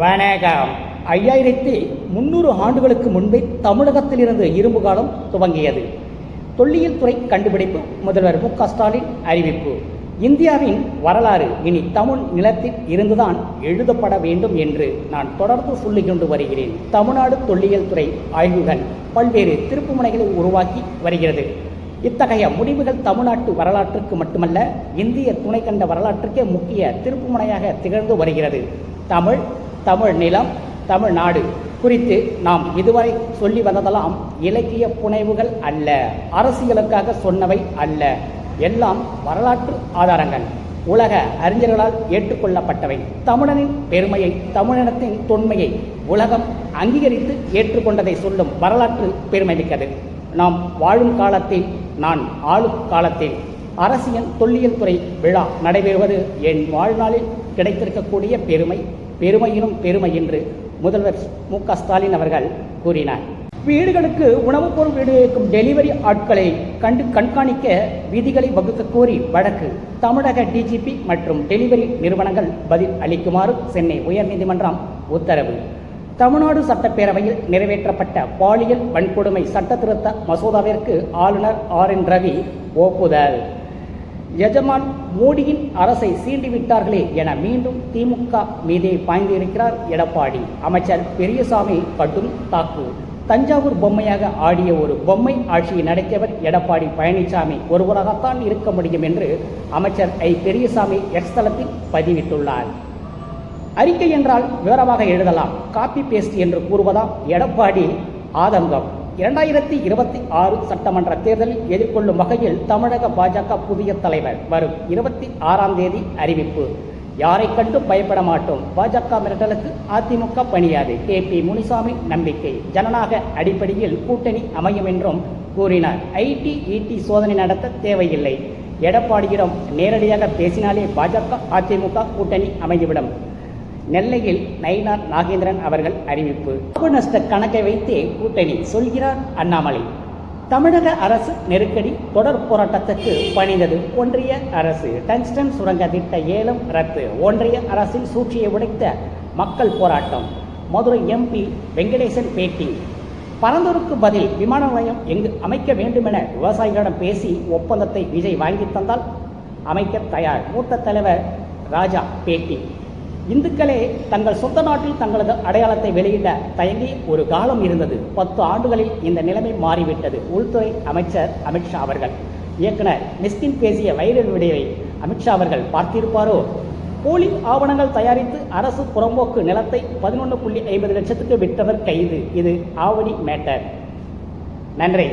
வணக்கம். ஐயாயிரத்தி முந்நூறு ஆண்டுகளுக்கு முன்பே தமிழகத்திலிருந்து இரும்பு காலம் துவங்கியது. தொல்லியல் துறை கண்டுபிடிப்பு முதல்வர் மு க ஸ்டாலின் அறிவிப்பு. இந்தியாவின் வரலாறு இனி தமிழ் நிலத்தில் இருந்துதான் எழுதப்பட வேண்டும் என்று நான் தொடர்ந்து சொல்லிக் கொண்டு வருகிறேன். தமிழ்நாடு தொல்லியல் துறை ஆய்வுகள் பல்வேறு திருப்புமுனைகளை உருவாக்கி வருகிறது. இத்தகைய முடிவுகள் தமிழ்நாட்டு வரலாற்றுக்கு மட்டுமல்ல இந்திய துணைக்கண்ட வரலாற்றுக்கே முக்கிய திருப்புமுனையாக திகழ்ந்து வருகிறது. தமிழ் தமிழ் நிலம் தமிழ்நாடு குறித்து நாம் இதுவரை சொல்லி வந்ததெல்லாம் இலக்கிய புனைவுகள் அல்ல அரசியலுக்காக சொன்னவை அல்ல. எல்லாம் வரலாற்று ஆதாரங்கள். உலக அறிஞர்களால் ஏற்றுக்கொள்ளப்பட்டவை. தமிழனின் பெருமையை தமிழினத்தின் தொன்மையை உலகம் அங்கீகரித்து ஏற்றுக்கொண்டதை சொல்லும் வரலாற்று பெருமைமிக்கது நாம் வாழும் காலத்தில் நான் ஆளும் காலத்தில் அரசியல் தொல்லியல் துறை விழா நடைபெறுவது என் வாழ்நாளில் கிடைத்திருக்கக்கூடிய பெருமை பெருமையினும் பெருமை என்று முதல்வர் மு ஸ்டாலின் அவர்கள் கூறினார். வீடுகளுக்கு உணவுப் பொருள் விநியோகிக்கும் டெலிவரி ஆட்களை கண்டு கண்காணிக்க விதிகளை வகுக்க கோரி வழக்கு தமிழக டிஜிபி மற்றும் டெலிவரி நிறுவனங்கள் பதில் அளிக்குமாறு சென்னை உயர்நீதிமன்றம் உத்தரவு. தமிழ்நாடு சட்டப்பேரவையில் நிறைவேற்றப்பட்ட பாலியல் வன்கொடுமை சட்ட திருத்த மசோதாவிற்கு ஆளுநர் ஆர் என் ரவி ஒப்புதல். எஜமான் மோடியின் அரசை சீண்டிவிட்டார்களே என மீண்டும் திமுக மீதே பாய்ந்திருக்கிறார் எடப்பாடி. அமைச்சர் பெரியசாமி கட்டும் தாக்கு. தஞ்சாவூர் பொம்மையாக ஆடிய ஒரு பொம்மை ஆட்சியை நடத்தியவர் எடப்பாடி பழனிசாமி. ஒருவராகத்தான் இருக்க முடியும் என்று அமைச்சர் ஐ. பெரியசாமி எக்ஸ் தளத்தில் பதிவிட்டுள்ளார். அறிக்கை என்றால் விவரமாக எழுதலாம். காப்பி பேஸ்ட் என்று கூறுவதால் எடப்பாடி ஆதங்கம். இரண்டாயிரத்தி இருபத்தி ஆறு சட்டமன்ற தேர்தலில் எதிர்கொள்ளும் வகையில் தமிழக பாஜக புதிய தலைவர் வரும் இருபத்தி ஆறாம் தேதி அறிவிப்பு. யாரை கண்டு பயப்பட மாட்டோம். பாஜக மிரட்டலுக்கு அதிமுக பணியாது. கே. பி. முனிசாமி நம்பிக்கை. ஜனநாயக அடிப்படையில் கூட்டணி அமையும் என்றும் கூறினார். ஐடி இடி சோதனை நடத்த தேவையில்லை. எடப்பாடியிடம் நேரடியாக பேசினாலே பாஜக அதிமுக கூட்டணி அமைந்துவிடும். நெல்லையில் நயினார் நாகேந்திரன் அவர்கள் அறிவிப்பு. லாப நஷ்ட கணக்கை வைத்தே கூட்டணி சொல்கிறார் அண்ணாமலை. தமிழக அரசு நெருக்கடி தொடர் போராட்டத்துக்கு பணிந்தது ஒன்றிய அரசு. டங்ஸ்டன் சுரங்க திட்ட ஏலம் ரத்து. ஒன்றிய அரசின் சூழ்ச்சியை உடைத்த மக்கள் போராட்டம். மதுரை எம்பி வெங்கடேசன் பேட்டி. பரந்தூருக்கு பதில் விமான நிலையம் எங்கு அமைக்க வேண்டுமென விவசாயிகளிடம் பேசி ஒப்பந்தத்தை விஜய் வாங்கி தந்தால் அமைக்க தயார். மூத்த தலைவர் ராஜா பேட்டி. இந்துக்களே தங்கள் சொந்த நாட்டில் தங்களது அடையாளத்தை வெளியிட தயங்கி ஒரு காலம் இருந்தது. பத்து ஆண்டுகளில் இந்த நிலைமை மாறிவிட்டது உள்துறை அமைச்சர் அமித்ஷா அவர்கள். இயக்குனர் மிஸ்கின் பேசிய வைரல் விடையை அமித்ஷா அவர்கள் பார்த்திருப்பாரோ? போலி ஆவணங்கள் தயாரித்து அரசு புறம்போக்கு நிலத்தை பதினொன்று புள்ளி ஐம்பது லட்சத்துக்கு விற்றவர் கைது. இது ஆவடி மேட்டர். நன்றி.